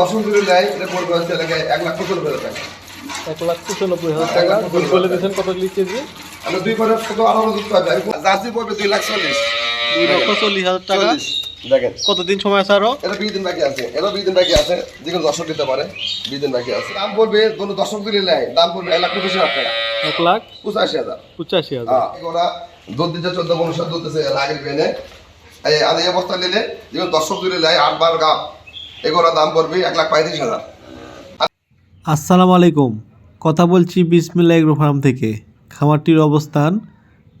দশম দূরে নেয় এটা পড়বে হচ্ছে এলাকে এক লাখ পঁচানব্বই হাজার টাকা। এক লাখ পঁচানব্বই হাজার টাকা। দুধ বলে দিয়েছেন কত কেজি আমি দুই পরে কত আরও দুধ পাবে জার্সি পড়বে দুই লাখ চল্লিশ। দুই লক্ষ চল্লিশ হাজার টাকা। দেখেন। কতদিন সময় আছে আরও? এটা বিশ দিন বাকি আছে। এটা বিশ দিন বাকি আছে। যে কোনো দর্শক দিতে পারে। বিশ দিন বাকি আছে। দাম পড়বে কোনো দর্শক দিলে নেয়। দাম পড়বে এক লাখ পঁচিশ হাজার টাকা। এক লাখ পঁচাশি হাজার। পঁচাশি হাজার। হ্যাঁ ওরা দুধ দিতে চোদ্দ পনেরো দুধ দিতেছে আগের পেনে। এই আর এই অবস্থা নিলে যেমন দর্শক দিলে নেয় আট বার গাপ এগুলোর দাম পড়বে এক লাখ পঁয়ত্রিশ হাজার। আসসালামু আলাইকুম। কথা বলছি বিসমিল্লা এগ্রো ফার্ম থেকে। খামারটির অবস্থান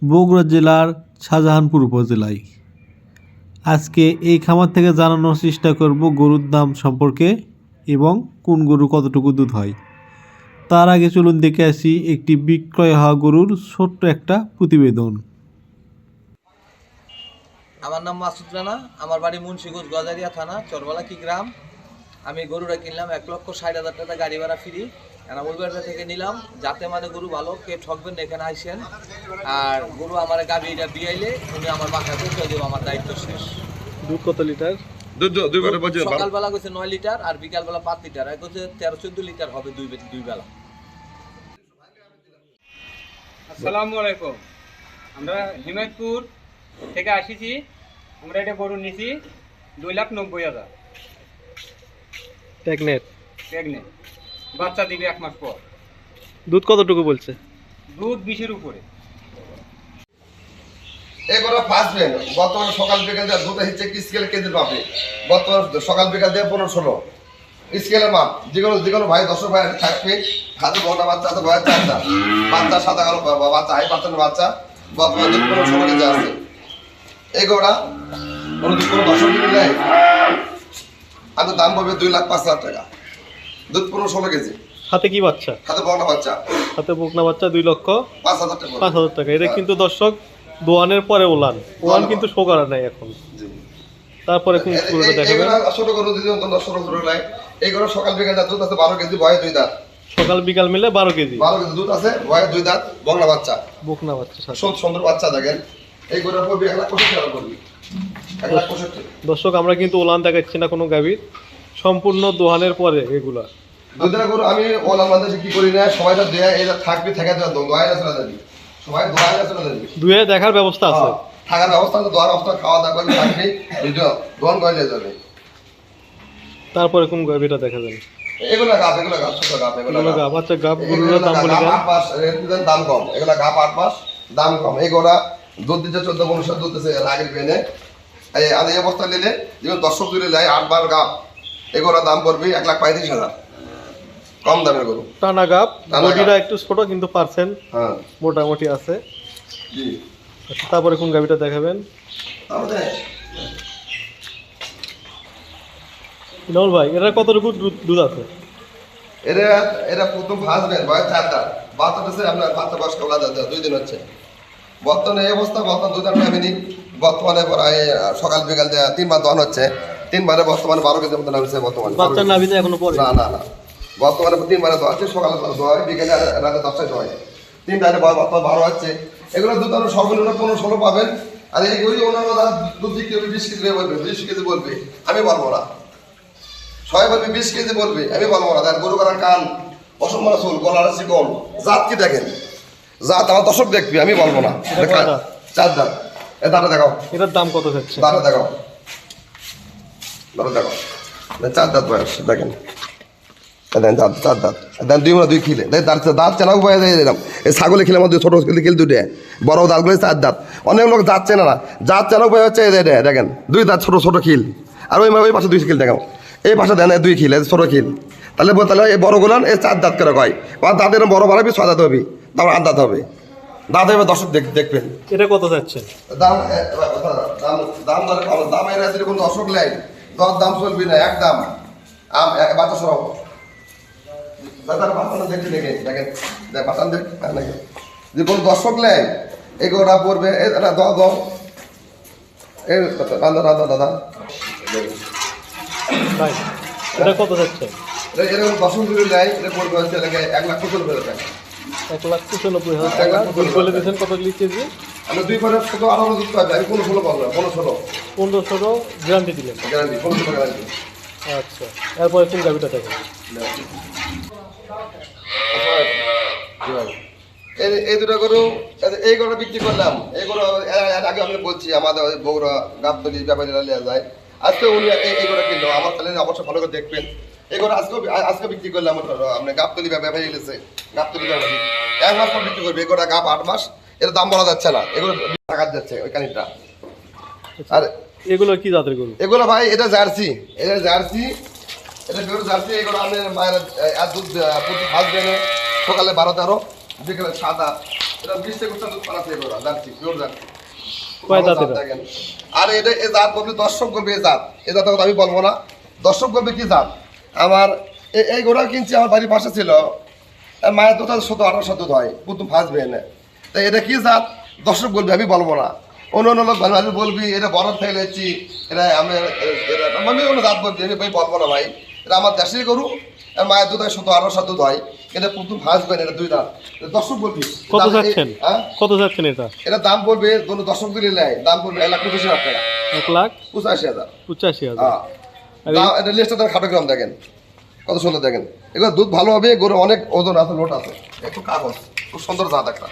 বগুড়া জেলার শাহজাহানপুর উপজেলায়। আজকে এই খামার থেকে জানানোর চেষ্টা করব গরুর দাম সম্পর্কে এবং কোন গরু কতটুকু দুধ হয়। তার আগে চলুন দেখে আসি একটি বিক্রয় হওয়া গরুর ছোট্ট একটা প্রতিবেদন। আমার নাম মাসুদ রানা আমার বাড়ি মুন্সিগঞ্জ গজারিয়া থানা চরবালা কি গ্রাম। আমি গরুটা কিনলাম এক লক্ষ ষাট হাজার টাকা গাড়ি ভাড়া ফ্রি এনামুলবাড়িটা থেকে নিলাম যাতে মানে গরু ভালো কে ঠকবেন এখানে আইসেন। আর গরু আমার গাড়িটা বিয়াইলে উনি আমার বাসায় পৌঁছে দেবো আমার দায়িত্ব শেষ। দুধ কত লিটার? সকালবেলা গেছে নয় লিটার আর বিকালবেলা পাঁচ লিটার। এক হচ্ছে তেরো চোদ্দ লিটার হবে দুই দুই বেলা। আসসালামু আলাইকুম। আমরা হিমায়তপুর থেকে আসিছি আমরা এটা গরু নিছি দুই লাখ নব্বই হাজার। প্রেগনেন্ট বাচ্চা দিবে এক মাস পর। দুধ কতটুকু বলছে? দুধ বিশের উপরে। এগুলো ফাঁসবেন বর্তমানে সকাল বিকাল দেওয়া দুটো হিচ্ছে কি স্কেল কেজি পাবে? বর্তমানে সকাল বিকাল দেওয়া পনেরো ষোলো। স্কেলের মাপ যে কোনো যে কোনো ভাই দশ ভাই থাকবে। হাতে বড় বাচ্চা হাতে চারটা বাচ্চা। সাদা কালো বাচ্চা হাই পার্সেন্ট বাচ্চা। বর্তমানে পনেরো ষোলো কেজি আছে। কোনো নেই? আর দাম দুই লাখ পাঁচ হাজার টাকা। দুধ পনেরো ষোলো কেজি। হাতে কি বাচ্চা? হাতে বাচ্চা। হাতে বকনা বাচ্চা দুই লক্ষ পাঁচ হাজার টাকা। পাঁচ হাজার টাকা। এটা কিন্তু দর্শক দোয়ানের পরে ওলান। ওলান কিন্তু শো করা নাই এখন। তারপরে কোন গরুটা দেখাবেন। এগুলো ছোট গরু দিদি মতন ছোট গরু নাই এইগুলো সকাল বিকাল দুধ আছে বারো কেজি বয়ে দুই দাঁত। সকাল বিকাল মিলে বারো কেজি। বারো কেজি দুধ আছে বয়ে দুই দাঁত বাচ্চা। বকনা বাচ্চা সুন্দর বাচ্চা দেখেন। এই গরুর পড়বে এক লাখ পঁয়ষট্টি টাকা করবি এক লাখ পঁয়ষট্টি দর্শক আমরা কিন্তু ওলান দেখাচ্ছি না কোনো গাভীর। সম্পূর্ণ দোহানের পরে এগুলা। দুধের গরু আমি বিক্রি করি না সবাই তো দেয়া এই থাকবি থেকে দেওয়া দোয়াই না চলে যাবি সবাই না দুয়ে দেখার ব্যবস্থা আছে। হ্যাঁ, থাকার ব্যবস্থা আছে দোয়ার অবস্থা খাওয়া দাওয়া করবি থাকবি ভিডিও দোয়ান করে নিয়ে যাবে। তারপরে কোন গাভীটা দেখাবেন এগুলো গাপ এগুলো গাপ ছোট গাপ এগুলো গাপ। আচ্ছা দাম বলে গাপ। দাম কম এগুলো গাপ আট মাস দাম কম। এগুলা দুধ দিতে চোদ্দ পনেরো দুধ দিতেছে আগের পেনে। এই এই অবস্থা নিলে যেমন দর্শক দূরে নেয় আট বার গাপ এগুলোর দাম পড়বে এক লাখ পঁয়ত্রিশ হাজার। কম দামের গরু। টানা টানা বডিটা একটু ছোট কিন্তু পার্সেন্ট হ্যাঁ। মোটামুটি আছে। জি। আচ্ছা, তারপরে কোন গাভীটা দেখাবেন? ইনামুল ভাই এরা কতটুকু দুধ- দুধ আছে? এটা এটা প্রথম ভাসবেন বয়স চার দাঁত বাচ্চা আপনার বাচ্চা বয়স কমলা দুই দিন হচ্ছে। বর্তমানে এই অবস্থা বর্তমান আমি নামিনি বর্তমানে প্রায় সকাল বিকাল তিনবার দহন হচ্ছে। তিনবারে বর্তমানে বারো কেজি মতো নামছে বর্তমানে। এখনও পরে না না না। বর্তমানে তিনবারে দোয়া হচ্ছে সকালে দোয়া হয় বিকেলে রাতে দশটায় দোয়া হয়। তিন টাইমে বর্তমানে বারো হচ্ছে। এগুলো দুধ আপনি সর্বনিম্ন পনেরো ষোলো পাবেন। আর এইগুলি অন্যান্য যারা দুধ বিক্রি হবে বিশ কেজি বলবে বিশ কেজি বলবে আমি বলব না। সবাই বলবে বিশ কেজি বলবে আমি বলব না। তার গরু করার কান অসম্মান চুল গলার চিকন জাত কি দেখেন? জাত আমার দর্শক দেখবি আমি বলব না? চার দাঁত। এ দাঁড়া দেখাও। এটার দাম কত যাচ্ছে দাঁড়া দেখাও। দাঁড়া দেখাও। চার দাঁত বয়স দেখেন। এ দেন দাঁত চার দাঁত। এ দেন দুই মানে দুই খিলে। দেখ দাঁত দাঁত এই ছাগলে খিলে মধ্যে ছোটো খিলে খিল দুটে বড় দাঁতগুলো চার দাঁত। অনেক লোক দাঁত চেনে না। দাঁত চেনা উপায় হচ্ছে দেখেন দুই দাঁত ছোটো ছোটো খিল। আর ওই ওই পাশে দুই খিল দেখাও। এই পাশে দেন দুই খিল ছোটো খিল। তাহলে তাহলে এই বড় গুলান এই চার দাঁত করে কয়। আর দাঁত এরকম বড় বাড়াবি ছয় দাঁত হবে তারপর দাঁত হবে। দাঁত হবে দর্শক দেখ- দেখবেন। এটা কত যাচ্ছে? দাম দাম দাম দরে দাম এর যদি কোনো অসুখ নেই। দর দাম চলবি না এক দাম। আম এক বাচ্চা সহ দাদার বাচ্চাটা দেখতে দেখে দেখেন। দেখ বাচ্চা দেখ। যদি কোনো দর্শক নেই এগুলোটা পড়বে এ দাদা দাও দাও। এ রাধা রাধা দাদা এটা কত যাচ্ছে? এটা এরকম দর্শক যদি নেয় এটা পড়বে হচ্ছে এক লাখ হাজার টাকা। এক লাখ পঁচানব্বই হাজার টাকা। দুধ বলে দিয়েছেন কত কেজি আমি দুই পরে কত আরও দুধ পাবে আমি কোনো ষোলো পাবো না কোনো ষোলো। পনেরো ষোলো গ্যারান্টি দিলেন। গ্যারান্টি কোনো ষোলো গ্যারান্টি আচ্ছা এরপরে কোন গাভিটা দেখেন এই দুটো গরু এই- গরু বিক্রি করলাম। এই গরু আগে আমি বলছি আমাদের বগুড়া গাবতলি ব্যাপারীরা যায়। আজকে উনি এই গরু কিনলো। আমার চ্যানেলে অবশ্যই ভালো করে দেখবেন। এই গরু আজকে আজকে বিক্রি গাবতলি গাবতলি এক মাস পর বিক্রি করবে গাব আট মাস এর দাম বলা যাচ্ছে না এগুলো টাকা যাচ্ছে ওই কানিটা আর এগুলো কি জাতের গরু? এগুলো ভাই এটা জার্সি এটা জার্সি এটা পিওর জার্সি এগুলো মায়ের দুধ প্রতি ফার্স্ট সকালে বারো তেরো বিকেলে সাদা এটা বিশ একুশটা দুধ পাঠাচ্ছে এগুলো জার্সি পিওর জার্সি। আর এটা এ জাত বলবে দর্শক করবে এই জাত। এই জাত আমি বলব না। দর্শক করবে কি জাত? আমার এই গোড়া কিনছি আমার বাড়ির পাশে ছিল। মায়ের দুধ শত আঠারোশো দুধ হয় প্রথম ফার্স্ট বেনে তাই এটা কি জাত? দর্শক বলবে আমি বলব না। অন্য অন্য লোক ভালো ভালো বলবি এটা বড় থেকে লেছি এটা আমি আমি কোনো জাত বলবি আমি ভাই বলব না ভাই। এটা আমার দেশের গরু আর মায়ের দুধ হয় শত আঠারোশো দুধ হয় এটা প্রথম ফার্স্ট বেন এটা দুই দাঁত। দর্শক বলবি কত যাচ্ছেন? হ্যাঁ? কত যাচ্ছেন এটা? এটা দাম বলবে কোনো দর্শক দিলে নেয় দাম বলবে এক লাখ পঁচিশ হাজার টাকা। এক লাখ? পঁচাশি হাজার। পঁচাশি হাজার। হ্যাঁ। এটা লিস্টটা তার খাটো গ্রাম দেখেন? কত সুন্দর দেখেন। এগুলো দুধ ভালো হবে গরু অনেক ওজন আছে লোট আছে। একটু কাগজ খুব সুন্দর জাত একটা।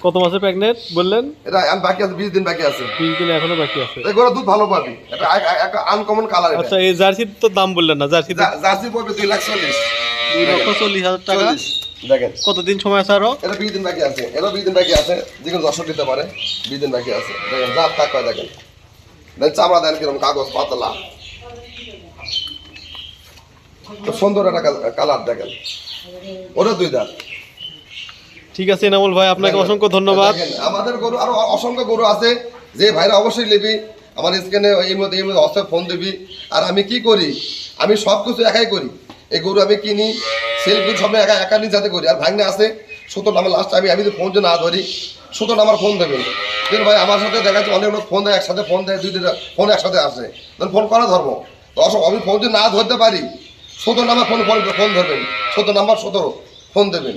কত মাসে প্রেগনেন্ট বললেন? এটা আমি বাকি আছে বিশ দিন বাকি আছে। বিশ দিন এখনও বাকি আছে। এই গরু দুধ ভালো পাবি। এটা এক- এক- একটা আনকমন কালার আচ্ছা এই জার্সির তো দাম বললেন না জার্সি জার্সি পড়বে দুই লাখ চল্লিশ। দুই লক্ষ চল্লিশ হাজার টাকা। দেখেন। কতদিন সময় আছে আরও? এটা বিশ দিন বাকি আছে এটাও বিশ দিন বাকি আছে যে কোনো দর্শক দিতে পারে বিশ দিন বাকি আছে। দেখেন জাত তাক দেখেন। দেখেন চামড়া দেন কীরকম কাগজ পাতলা। সুন্দর একটা কালার দেখেন। ওটা দুই দাঁত। ঠিক আছে এনামুল ভাই আপনাকে অসংখ্য ধন্যবাদ। আমাদের গরু আরও অসংখ্য গরু আছে যে ভাইরা অবশ্যই নেবি। আমার স্ক্যানে এই মধ্যে এই মধ্যে অবশ্যই ফোন দিবি। আর আমি কি করি? আমি সব কিছু একাই করি। এই গরু আমি কিনি সেল করি সব একা একা নিজ হাতে করি। আর ভাগনে আছে সুতরাং আমার লাস্ট আমি আমি যদি ফোন না ধরি সুতরাং আমার ফোন দেবেন কিন্তু ভাই আমার সাথে দেখা যাচ্ছে অনেক লোক ফোন দেয় একসাথে ফোন দেয় দুই দিন ফোন একসাথে আসে। ফোন করা ধরবো। তো আমি ফোন যদি না ধরতে পারি সতেরো নাম্বার ফোন ফোন ফোন ধরবেন। সতেরো নাম্বার সতেরো ফোন দেবেন।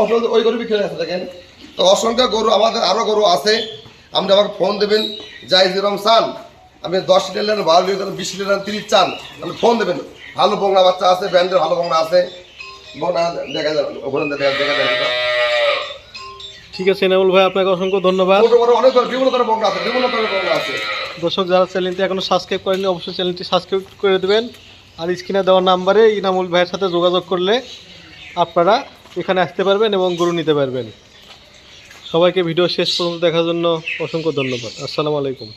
অসংখ্য ওই গরু বিক্রি আছে দেখেন? তো অসংখ্য গরু আমাদের আরও গরু আছে। আপনি আমাকে ফোন দেবেন যাই যেরকম চান। আপনি দশ লিটার নেন বারো লিটার বিশ লিটার নেন তিরিশ চান তাহলে ফোন দেবেন। ভালো বংলা বাচ্চা আছে ব্যান্ডের ভালো বংলা আছে। বংলা দেখা যায় ওখানে দেখা দেখা যায় ঠিক আছে এনামুল ভাই আপনাকে অসংখ্য ধন্যবাদ। অনেক ধরনের বিভিন্ন ধরনের বংলা আছে বিভিন্ন ধরনের বংলা আছে। দর্শক যারা চ্যানেলটি এখনও সাবস্ক্রাইব করেনি অবশ্যই চ্যানেলটি সাবস্ক্রাইব করে দেবেন। আর স্ক্রিনে দেওয়া নাম্বারে ইনামুল ভাইয়ের সাথে যোগাযোগ করলে আপনারা এখানে আসতে পারবেন এবং গরু নিতে পারবেন। সবাইকে ভিডিও শেষ পর্যন্ত দেখার জন্য অসংখ্য ধন্যবাদ। আসসালামু আলাইকুম।